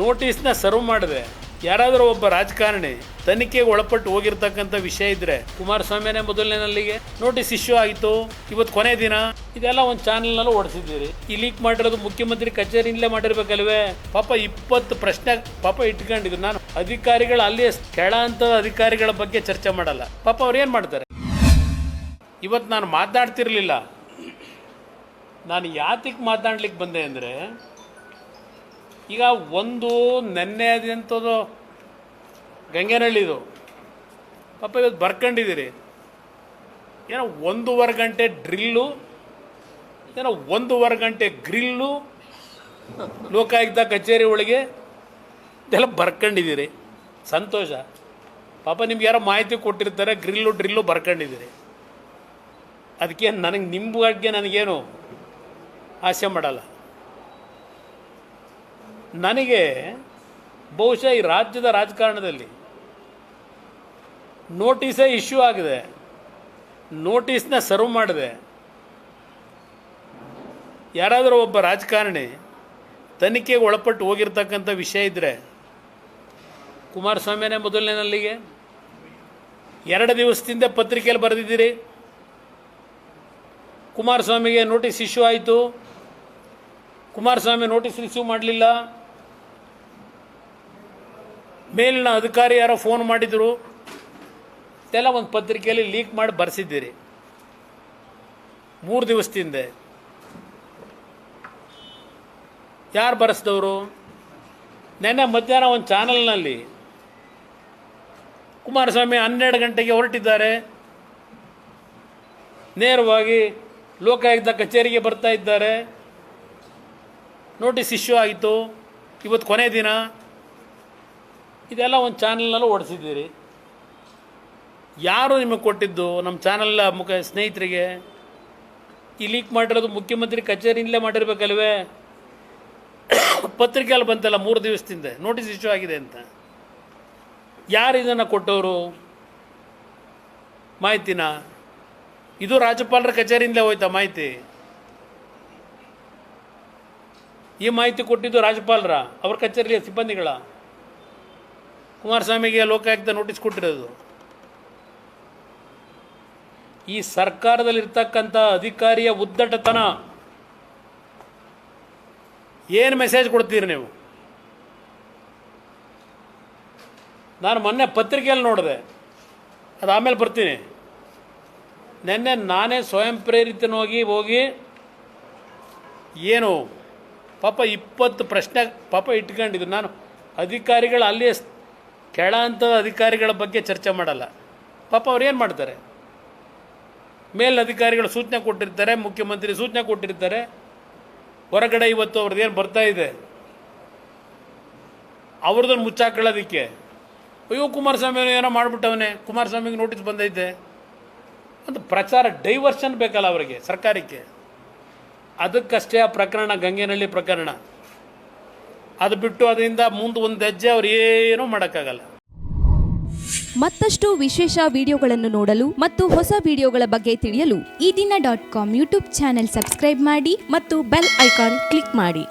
ನೋಟಿಸ್ನ serve ಮಾಡಿದೆ ಯಾರಾದರೂ ಒಬ್ಬ ರಾಜಕಾರಣಿ ತನಿಖೆಗೆ ಒಳಪಟ್ಟು ಹೋಗಿರ್ತಕ್ಕಂಥ ವಿಷಯ ಇದ್ರೆ ಕುಮಾರಸ್ವಾಮಿನೇ ಮೊದಲನೇನಲ್ಲಿಗೆ? ನೋಟಿಸ್ ಇಶ್ಯೂ ಆಯಿತು, ಇವತ್ತು ಕೊನೆ ದಿನ. ಇದೆಲ್ಲ ಒಂದು ಚಾನೆಲ್ನಲ್ಲೂ ಓಡಿಸಿದ್ದೀರಿ. ಈ ಲೀಕ್ ಮಾಡಿರೋದು ಮುಖ್ಯಮಂತ್ರಿ ಕಚೇರಿಯಿಂದಲೇ ಮಾಡಿರ್ಬೇಕಲ್ವೇ? ಪಾಪ ಇಪ್ಪತ್ತು ಪ್ರಶ್ನೆ ಪಾಪ ಇಟ್ಕೊಂಡಿದ್ರು ನಾನು ಅಧಿಕಾರಿಗಳ ಅಲ್ಲಿ ಕೆಳ ಹಂತದ ಅಧಿಕಾರಿಗಳ ಬಗ್ಗೆ ಚರ್ಚೆ ಮಾಡಲ್ಲ. ಪಾಪ ಅವ್ರು ಏನು ಮಾಡ್ತಾರೆ? ಇವತ್ತು ನಾನು ಮಾತಾಡ್ತಿರ್ಲಿಲ್ಲ. ನಾನು ಯಾತಿಗೆ ಮಾತಾಡ್ಲಿಕ್ಕೆ ಬಂದೆ ಅಂದರೆ ಈಗ ಒಂದು ನೆನ್ನೆ ಅದಂಥದ್ದು ಗಂಗೆನಹಳ್ಳಿದು ಪಾಪ ಇವತ್ತು ಬರ್ಕೊಂಡಿದ್ದೀರಿ. ಏನೋ ಒಂದೂವರೆ ಗಂಟೆ ಡ್ರಿಲ್ಲು, ಏನೋ ಒಂದೂವರೆ ಗಂಟೆ ಗ್ರಿಲ್ಲು, ಲೋಕಾಯುಕ್ತ ಕಚೇರಿ ಒಳಗೆ ಇದೆಲ್ಲ ಬರ್ಕೊಂಡಿದ್ದೀರಿ. ಸಂತೋಷ. ಪಾಪ ನಿಮ್ಗೆ ಯಾರೋ ಮಾಹಿತಿ ಕೊಟ್ಟಿರ್ತಾರೆ, ಗ್ರಿಲ್ಲು, ಡ್ರಿಲ್ಲು ಬರ್ಕೊಂಡಿದ್ದೀರಿ. ಅದಕ್ಕೆ ನನಗೆ ನಿಮ್ಮ ಬಗ್ಗೆ ನನಗೇನು ಆಸೆ ಮಾಡಲ್ಲ. ನನಗೆ ಬಹುಶಃ ಈ ರಾಜ್ಯದ ರಾಜಕಾರಣದಲ್ಲಿ ನೋಟಿಸೇ ಇಶ್ಯೂ ಆಗಿದೆ. ನೋಟಿಸ್ನ ಸರ್ವ್ ಮಾಡಿದೆ. ಯಾರಾದರೂ ಒಬ್ಬ ರಾಜಕಾರಣಿ ತನಿಖೆಗೆ ಒಳಪಟ್ಟು ಹೋಗಿರ್ತಕ್ಕಂಥ ವಿಷಯ ಇದ್ದರೆ ಕುಮಾರಸ್ವಾಮಿನೇ ಮೊದಲನೇನಲ್ಲಿಗೆ ಎರಡು ದಿವಸದಿಂದ ಪತ್ರಿಕೆಯಲ್ಲಿ ಬರೆದಿದ್ದೀರಿ. ಕುಮಾರಸ್ವಾಮಿಗೆ ನೋಟಿಸ್ ಇಶ್ಯೂ ಆಯಿತು. ಕುಮಾರಸ್ವಾಮಿ ನೋಟಿಸ್ ರಿಸೀವ್ ಮಾಡಲಿಲ್ಲ. ಮೇಲಿನ ಅಧಿಕಾರಿ ಯಾರೋ ಫೋನ್ ಮಾಡಿದರು. ಇದೆಲ್ಲ ಒಂದು ಪತ್ರಿಕೆಯಲ್ಲಿ ಲೀಕ್ ಮಾಡಿ ಬರೆಸಿದ್ದೀರಿ. ಮೂರು ದಿವಸದಿಂದ. ಯಾರು ಬರೆಸಿದವರು? ನೆನ್ನೆ ಮಧ್ಯಾಹ್ನ ಒಂದು ಚಾನಲ್ನಲ್ಲಿ ಕುಮಾರಸ್ವಾಮಿ ಹನ್ನೆರಡು ಗಂಟೆಗೆ ಹೊರಟಿದ್ದಾರೆ. ನೇರವಾಗಿ ಲೋಕಾಯುಕ್ತ ಕಚೇರಿಗೆ ಬರ್ತಾ ಇದ್ದಾರೆ. ನೋಟಿಸ್ ಇಶ್ಯೂ ಆಯಿತು. ಇವತ್ತು ಕೊನೆ ದಿನ. ಇದೆಲ್ಲ ಒಂದು ಚಾನಲ್ನಲ್ಲೂ ಓಡಿಸಿದ್ದೀರಿ. ಯಾರು ನಿಮಗೆ ಕೊಟ್ಟಿದ್ದು? ನಮ್ಮ ಚಾನಲ್ ಮುಖ ಸ್ನೇಹಿತರಿಗೆ. ಈ ಲೀಕ್ ಮಾಡಿರೋದು ಮುಖ್ಯಮಂತ್ರಿ ಕಚೇರಿಯಿಂದಲೇ ಮಾಡಿರ್ಬೇಕಲ್ವೇ? ಪತ್ರಿಕೆಯಲ್ಲಿ ಬಂತಲ್ಲ, ಮೂರು ದಿವಸದಿಂದ. ನೋಟಿಸ್ ಇಶ್ಯೂ ಆಗಿದೆ ಅಂತ. ಯಾರು ಇದನ್ನು ಕೊಟ್ಟವರು? ಮಾಹಿತಿನ? ಇದು ರಾಜ್ಯಪಾಲರ ಕಚೇರಿಯಿಂದಲೇ ಹೋಯ್ತಾ ಮಾಹಿತಿ? ಈ ಮಾಹಿತಿ ಕೊಟ್ಟಿದ್ದು ರಾಜ್ಯಪಾಲರ, ಅವ್ರ ಕಚೇರಿಯ ಸಿಬ್ಬಂದಿಗಳ? ಕುಮಾರಸ್ವಾಮಿಗೆ ಲೋಕಾಯುಕ್ತ ನೋಟಿಸ್ ಕೊಟ್ಟಿರೋದು. ಈ ಸರ್ಕಾರದಲ್ಲಿರ್ತಕ್ಕಂಥ ಅಧಿಕಾರಿಯ ಉದ್ದಟತನ. ಏನು ಮೆಸೇಜ್ ಕೊಡ್ತೀರಿ ನೀವು? ನಾನು ಮೊನ್ನೆ ಪತ್ರಿಕೆಯಲ್ಲಿ ನೋಡಿದೆ. ಅದು ಆಮೇಲೆ ಬರ್ತೀನಿ. ನಿನ್ನೆ ನಾನೇ ಸ್ವಯಂ ಪ್ರೇರಿತನಾಗಿ ಹೋಗಿ ಏನು ಪಾಪ ಇಪ್ಪತ್ತು ಪ್ರಶ್ನೆ ಪಾಪ ಇಟ್ಕೊಂಡಿದ್ದು. ನಾನು ಅಧಿಕಾರಿಗಳು ಅಲ್ಲಿ ಕೆಳ ಅಂತ ಅಧಿಕಾರಿಗಳ ಬಗ್ಗೆ ಚರ್ಚೆ ಮಾಡಲ್ಲ. ಪಾಪ ಅವ್ರು ಏನು ಮಾಡ್ತಾರೆ? ಮೇಲ್ ಅಧಿಕಾರಿಗಳು ಸೂಚನೆ ಕೊಟ್ಟಿರ್ತಾರೆ, ಮುಖ್ಯಮಂತ್ರಿ ಸೂಚನೆ ಕೊಟ್ಟಿರ್ತಾರೆ. ಹೊರಗಡೆ ಇವತ್ತು ಅವ್ರದ್ದು ಏನು ಬರ್ತಾ ಇದೆ? ಅವ್ರದ್ದನ್ನು ಮುಚ್ಚಾಕೊಳ್ಳೋದಕ್ಕೆ. ಅಯ್ಯೋ, ಕುಮಾರಸ್ವಾಮಿ ಏನೋ ಮಾಡಿಬಿಟ್ಟವನೇ. ಕುಮಾರಸ್ವಾಮಿಗೆ ನೋಟಿಸ್ ಬಂದೈತೆ. ಅಂತ ಪ್ರಚಾರ ಡೈವರ್ಷನ್ ಬೇಕಲ್ಲ ಅವರಿಗೆ ಸರ್ಕಾರಕ್ಕೆ. ಅದಕ್ಕಷ್ಟೇ ಆ ಪ್ರಕರಣ, ಗಂಗೆನಹಳ್ಳಿ ಪ್ರಕರಣ. ಅದು ಬಿಟ್ಟು ಅದರಿಂದ ಮುಂದೆ ಒಂದು ಹೆಜ್ಜೆ ಅವ್ರು ಏನೂ ಮಾಡೋಕ್ಕಾಗಲ್ಲ. ಮತ್ತಷ್ಟು ವಿಶೇಷ ವಿಡಿಯೋಗಳನ್ನು ನೋಡಲು ಮತ್ತು ಹೊಸ ವಿಡಿಯೋಗಳ ಬಗ್ಗೆ ತಿಳಿಯಲು Ee Dina dot com YouTube channel subscribe ಮಾಡಿ ಮತ್ತು ಬೆಲ್ ಐಕಾನ್ ಕ್ಲಿಕ್ ಮಾಡಿ.